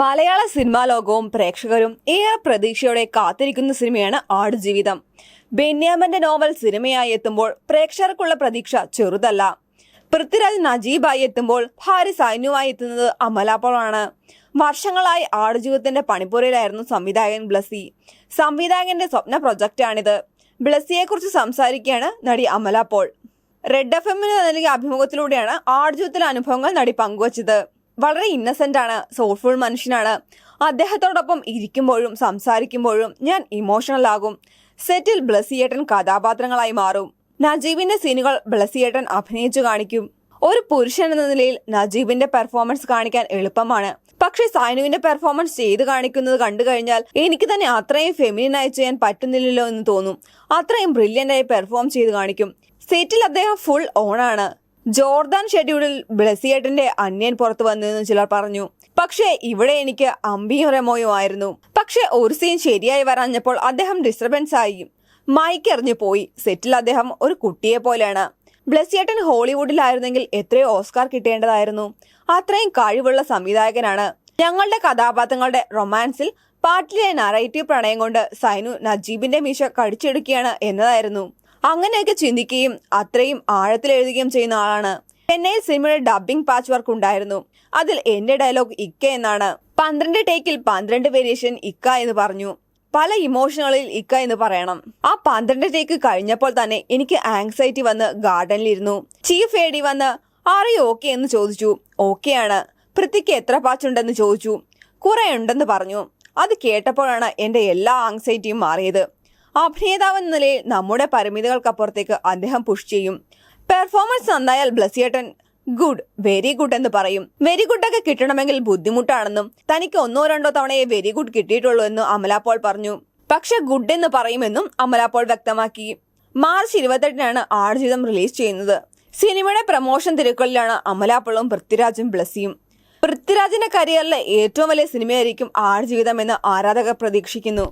മലയാള cinema ലോകവും പ്രേക്ഷകരും ഏറെ പ്രതീക്ഷയോടെ കാത്തിരിക്കുന്ന സിനിമയാണ് ആടുജീവിതം. ബെന്യാമന്റെ നോവൽ സിനിമയായി എത്തുമ്പോൾ പ്രേക്ഷകർക്കുള്ള പ്രതീക്ഷ ചെറുതല്ല. പൃഥ്വിരാജ് നജീബായി എത്തുമ്പോൾ ഭാര്യ സൈന്യുമായി എത്തുന്നത് അമലാപ്പോളാണ് വർഷങ്ങളായി ആടുജീവിതത്തിന്റെ പണിപ്പുരയിലായിരുന്നു സംവിധായകൻ ബ്ലസി. സംവിധായകന്റെ സ്വപ്ന പ്രൊജക്റ്റാണിത്. ബ്ലസിയെക്കുറിച്ച് സംസാരിക്കുകയാണ് നടി അമലാപ്പോൾ റെഡ് എഫ് എമ്മിന് നൽകിയ അഭിമുഖത്തിലൂടെയാണ് ആടുജീവിതത്തിലെ അനുഭവങ്ങൾ നടി പങ്കുവച്ചത്. വളരെ ഇന്നസെന്റ് ആണ് സോൾഫുൾ മനുഷ്യനാണ്. അദ്ദേഹത്തോടൊപ്പം ഇരിക്കുമ്പോഴും സംസാരിക്കുമ്പോഴും ഞാൻ ഇമോഷണൽ ആകും. സെറ്റിൽ ബ്ലസിയേട്ടൻ കഥാപാത്രങ്ങളായി മാറും. നജീബിന്റെ സീനുകൾ ബ്ലസിയേട്ടൻ അഭിനയിച്ചു കാണിക്കും. ഒരു പുരുഷൻ എന്ന നിലയിൽ നജീബിന്റെ പെർഫോമൻസ് കാണിക്കാൻ എളുപ്പമാണ്. പക്ഷേ സൈനുവിന്റെ പെർഫോമൻസ് ചെയ്ത് കാണിക്കുന്നത് കണ്ടു കഴിഞ്ഞാൽ എനിക്ക് തന്നെ അത്രയും ഫെമിനിൻ ആയി ചെയ്യാൻ പറ്റുന്നില്ലല്ലോ എന്ന് തോന്നും. അത്രയും ബ്രില്യന്റ് ആയി പെർഫോം ചെയ്ത് കാണിക്കും. സെറ്റിൽ അദ്ദേഹം ഫുൾ ഓണാണ് ജോർദാൻ ഷെഡ്യൂളിൽ ബ്ലസിയേട്ടന്റെ അന്യൻ പുറത്തു വന്നതെന്ന് ചിലർ പറഞ്ഞു. പക്ഷേ ഇവിടെ എനിക്ക് അമ്പിയും റെമോയും ആയിരുന്നു. പക്ഷേ ഒരു സീൻ ശരിയായി വരാഞ്ഞപ്പോൾ അദ്ദേഹം ഡിസ്റ്റർബൻസ് ആയി. മൈക്ക് എറിഞ്ഞു പോയി. സെറ്റിൽ അദ്ദേഹം ഒരു കുട്ടിയെ പോലെയാണ്. ബ്ലസിയേട്ടൻ ഹോളിവുഡിലായിരുന്നെങ്കിൽ എത്രയോ ഓസ്കാർ കിട്ടേണ്ടതായിരുന്നു. അത്രയും കഴിവുള്ള സംവിധായകനാണ്. ഞങ്ങളുടെ കഥാപാത്രങ്ങളുടെ റൊമാൻസിൽ പാട്ടിലെ നറേറ്റീവ് പ്രണയം കൊണ്ട് സൈനു നജീബിന്റെ മീശ കടിച്ചെടുക്കുകയാണ് എന്നതായിരുന്നു. അങ്ങനെയൊക്കെ ചിന്തിക്കുകയും അത്രയും ആഴത്തിൽ എഴുതുകയും ചെയ്യുന്ന ആളാണ്. ചെന്നൈയിൽ സിനിമയുടെ ഡബ്ബിംഗ് പാച്ച് വർക്ക് ഉണ്ടായിരുന്നു. അതിൽ എന്റെ ഡയലോഗ് ഇക്ക എന്നാണ്. പന്ത്രണ്ട് ടേക്കിൽ പന്ത്രണ്ട് വേരിയേഷൻ ഇക്ക എന്ന് പറഞ്ഞു. പല ഇമോഷനുകളിൽ ഇക്ക എന്ന് പറയണം. ആ പന്ത്രണ്ട് ടേക്ക് കഴിഞ്ഞപ്പോൾ തന്നെ എനിക്ക് ആങ്സൈറ്റി വന്ന് ഗാർഡനിലിരുന്നു ചീഫ് എ ഡി വന്ന് ആറി ഓക്കെ എന്ന് ചോദിച്ചു. ഓക്കെയാണ് പൃഥ്വിക്ക് എത്ര പാച്ച് ഉണ്ടെന്ന് ചോദിച്ചു. കുറെ ഉണ്ടെന്ന് പറഞ്ഞു. അത് കേട്ടപ്പോഴാണ് എന്റെ എല്ലാ ആങ്സൈറ്റിയും മാറിയത്. അഭിനേതാവ് എന്ന നിലയിൽ നമ്മുടെ പരിമിതികൾക്കപ്പുറത്തേക്ക് അദ്ദേഹം പുഷ് ചെയ്യും. പെർഫോമൻസ് നന്നായാൽ ബ്ലസിയേട്ടൻ ഗുഡ് വെരി ഗുഡ് എന്ന് പറയും. വെരി ഗുഡ് ഒക്കെ കിട്ടണമെങ്കിൽ ബുദ്ധിമുട്ടാണെന്നും തനിക്ക് ഒന്നോ രണ്ടോ തവണയെ വെരി ഗുഡ് കിട്ടിയിട്ടുള്ളൂ എന്നും അമലാപോൾ പറഞ്ഞു. പക്ഷെ ഗുഡ് എന്ന് പറയുമെന്നും അമലാപോൾ വ്യക്തമാക്കി. മാർച്ച് ഇരുപത്തെട്ടിനാണ് ആടുജീവിതം റിലീസ് ചെയ്യുന്നത്. സിനിമയുടെ പ്രമോഷൻ തിരക്കുകളിലാണ് അമലാപ്പോളും പൃഥ്വിരാജും ബ്ലസിയും പൃഥ്വിരാജിന്റെ കരിയറിലെ ഏറ്റവും വലിയ സിനിമയായിരിക്കും ആടുജീവിതം എന്ന് ആരാധകർ പ്രതീക്ഷിക്കുന്നു.